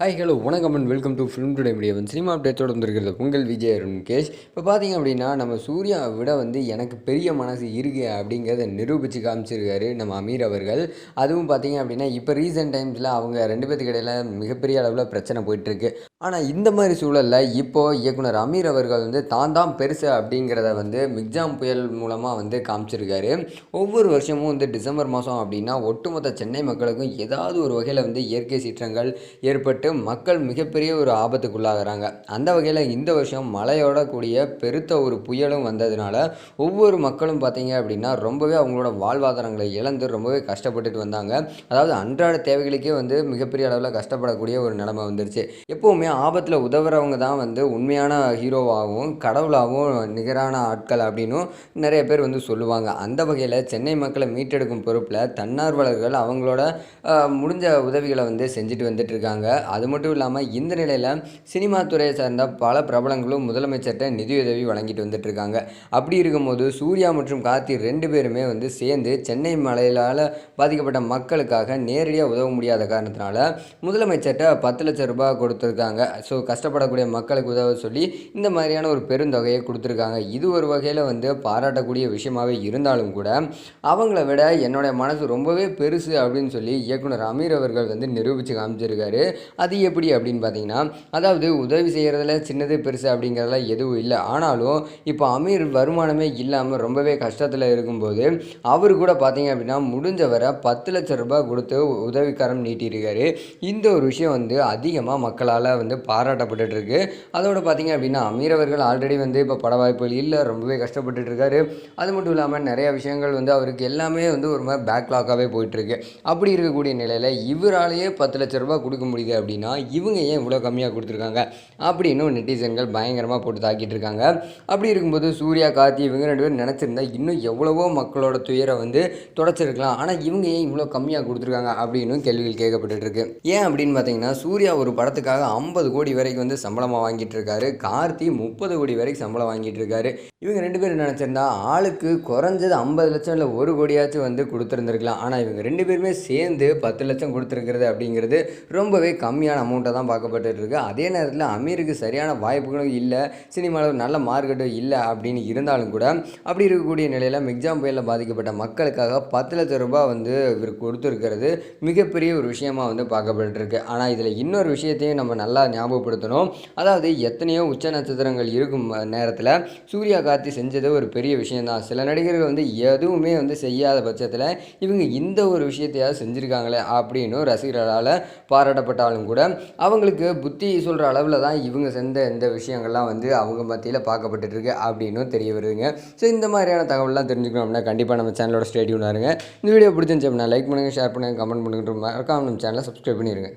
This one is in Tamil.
ஹாய் ஹலோ வணக்கம் and welcome to film today media வந்து சினிமா அப்டேட்டோடு வந்திருக்கிறது உங்கள் விஜய் அருண் முகேஷ் இப்போ பார்த்தீங்க அப்படின்னா நம்ம சூர்யாவை விட வந்து எனக்கு பெரிய மனசு இருக்கு அப்படிங்கிறத நிரூபித்து காமிச்சிருக்காரு நம்ம அமீர் அவர்கள். அதுவும் பார்த்தீங்க அப்படின்னா இப்போ ரீசெண்ட் டைம்ஸில் அவங்க ரெண்டு பேத்துக்கு இடையில மிகப்பெரிய அளவில் பிரச்சனை போயிட்டுருக்கு. ஆனால் இந்த மாதிரி சூழலில் இப்போது இயக்குனர் அமீர் அவர்கள் வந்து தான் தான் பெருசு அப்படிங்கிறத வந்து மிக்ஜாம் புயல் மூலமாக வந்து காமிச்சிருக்காரு. ஒவ்வொரு வருஷமும் வந்து டிசம்பர் மாதம் அப்படின்னா ஒட்டுமொத்த சென்னை மக்களுக்கும் ஏதாவது ஒரு வகையில் வந்து இயற்கை சீற்றங்கள் ஏற்பட்டு மக்கள் மிகப்பெரிய ஒரு ஆபத்துக்குள்ளாகிறாங்க. அந்த வகையில் இந்த வருஷம் மழையோட கூடிய பெருத்த ஒரு புயலும் வந்ததுனால ஒவ்வொரு மக்களும் பார்த்தீங்க அப்படின்னா ரொம்பவே அவங்களோட வாழ்வாதாரங்களை இழந்து ரொம்பவே கஷ்டப்பட்டுட்டு வந்தாங்க. அதாவது அன்றாட தேவைகளுக்கே வந்து மிகப்பெரிய அளவில் கஷ்டப்படக்கூடிய ஒரு நிலைமை வந்துருச்சு. எப்போவுமே ஆபத்தில் உதவுறவங்க தான் வந்து உண்மையான ஹீரோவாகவும் கடவுளாகவும் நிகரான ஆட்கள் அப்படின்னும் நிறைய பேர் வந்து சொல்லுவாங்க. அந்த வகையில் சென்னை மக்களை மீட்டெடுக்கும் பொறுப்பில் தன்னார்வலர்கள் அவங்களோட முடிஞ்ச உதவிகளை வந்து செஞ்சுட்டு வந்துட்டு இருக்காங்க. அது மட்டும் இல்லாமல் இந்த நிலையில் சினிமா துறையை சார்ந்த பல பிரபலங்களும் முதலமைச்சர்கிட்ட நிதியுதவி வழங்கிட்டு வந்துட்டு இருக்காங்க. அப்படி இருக்கும்போது சூர்யா மற்றும் கார்த்தி ரெண்டு பேருமே வந்து சேர்ந்து சென்னை மலையிலால் பாதிக்கப்பட்ட மக்களுக்காக நேரடியாக உதவ முடியாத காரணத்தினால முதலமைச்சர்கிட்ட பத்து லட்சம் ரூபாய் கொடுத்துருக்காங்க. ஸோ கஷ்டப்படக்கூடிய மக்களுக்கு உதவ சொல்லி இந்த மாதிரியான ஒரு பெருந்தொகையை கொடுத்துருக்காங்க. இது ஒரு வகையில் வந்து பாராட்டக்கூடிய விஷயமாவே இருந்தாலும் கூட அவங்கள விட என்னுடைய மனசு ரொம்பவே பெருசு அப்படின்னு சொல்லி இயக்குனர் அமீர் அவர்கள் வந்து நிரூபித்து காமிச்சிருக்காரு. அது எப்படி அப்படின்னு பார்த்தீங்கன்னா அதாவது உதவி செய்கிறதுல சின்னது பெருசு அப்படிங்கிறதெல்லாம் எதுவும் இல்லை. ஆனாலும் இப்போ அமீர் வருமானமே இல்லாமல் ரொம்பவே கஷ்டத்தில் இருக்கும்போது அவர் கூட பார்த்தீங்க அப்படின்னா முடிஞ்ச வரை பத்து லட்சம் ரூபாய் கொடுத்து உதவிக்காரம் நீட்டியிருக்காரு. இந்த ஒரு விஷயம் வந்து அதிகமாக மக்களால் வந்து பாராட்டப்பட்டுட்டு இருக்கு அதோட பார்த்தீங்க அப்படின்னா அமீர் அவர்கள் ஆல்ரெடி வந்து இப்போ பட வாய்ப்புகள் இல்லை ரொம்பவே கஷ்டப்பட்டுட்டு இருக்காரு அது மட்டும் இல்லாமல் நிறைய விஷயங்கள் வந்து அவருக்கு எல்லாமே வந்து ஒரு மாதிரி பேக்லாக்காகவே போயிட்டுருக்கு அப்படி இருக்கக்கூடிய நிலையில் இவராலேயே பத்து லட்ச ரூபாய் கொடுக்க முடியுது அப்படின்னா இவங்க ஏன் இவ்வளோ கம்மியாக கொடுத்துருக்காங்க? அப்படின்னு நெட்டிசன்கள் பயங்கரமாக போட்டு தாக்கிட்டு இருக்காங்க. அப்படி இருக்கும்போது சூர்யா கார்த்தி இவங்க ரெண்டு பேரும் நினச்சிருந்தா இன்னும் எவ்வளவோ மக்களோட துயரை வந்து தொடச்சிருக்கலாம். ஆனால் இவங்க ஏன் இவ்வளோ கம்மியாக கொடுத்துருக்காங்க அப்படின்னு கேள்விகள் கேட்கப்பட்டுருக்கு இருக்கு. ஏன் அப்படின்னு பார்த்தீங்கன்னா சூர்யா ஒரு படத்துக்காக ஐம்பது கோடி வரைக்கும் வந்து சம்பளமாக வாங்கிட்டு இருக்காரு. கார்த்தி முப்பது கோடி வரைக்கும் சம்பளம் வாங்கிட்டு இருக்காரு. இவங்க ரெண்டு பேரும் நினச்சிருந்தா ஆளுக்கு குறைஞ்சது ஐம்பது லட்சம் இல்லை ஒரு கோடியாச்சும் வந்து கொடுத்துருந்துருக்கலாம். ஆனால் இவங்க ரெண்டு பேருமே சேர்ந்து பத்து லட்சம் கொடுத்துருக்கிறது அப்படிங்கிறது ரொம்பவே கம்மியான அமௌண்ட்டாக தான் பார்க்கப்பட்டுருக்கு. அதே நேரத்தில் அமீருக்கு சரியான வாய்ப்புகளும் இல்லை சினிமாவில் நல்ல மார்க்கெட்டும் இல்லை அப்படின்னு இருந்தாலும் கூட அப்படி இருக்கக்கூடிய நிலையில் மிக்ஜாம் புயலில் பாதிக்கப்பட்ட மக்களுக்காக பத்து லட்சம் ரூபாய் வந்து இவர் கொடுத்துருக்கிறது. மிகப்பெரிய ஒரு விஷயமாக வந்து பார்க்கப்பட்டுருக்கு. ஆனால் இதில் இன்னொரு விஷயத்தையும் நம்ம நல்லா ஞாபகப்படுத்தணும். அதாவது எத்தனையோ உச்ச நட்சத்திரங்கள் இருக்கும் நேரத்தில் சூர்யா கார்த்தி செஞ்சது ஒரு பெரிய விஷயம்தான். சில நடிகர்கள் வந்து எதுவுமே வந்து செய்யாத பட்சத்தில் இவங்க இந்த ஒரு விஷயத்தையாவது செஞ்சுருக்காங்களே அப்படின்னு ரசிகர்களால் பாராட்டப்பட்டாலும் கூட கூட அவங்களுக்கு புத்தி சொல்கிற அளவில் தான் இவங்க செஞ்ச இந்த விஷயங்கள்லாம் வந்து அவங்க மத்தியில் பார்க்கப்பட்டுருக்கு அப்படின்னும் தெரிய வருதுங்க. ஸோ இந்த மாதிரியான தகவல்லாம் தெரிஞ்சுக்கணும் அப்படின்னா கண்டிப்பாக நம்ம சேனலோட ஸ்டேடியூனாக இருங்க. இந்த வீடியோ பிடிச்சிருந்துச்சு அப்படின்னா லைக் பண்ணுங்கள் ஷேர் பண்ணுங்கள் கமெண்ட் பண்ணுங்கள் மறக்காம நம்ம சேனலை சப்ஸ்கிரைப் பண்ணிடுங்க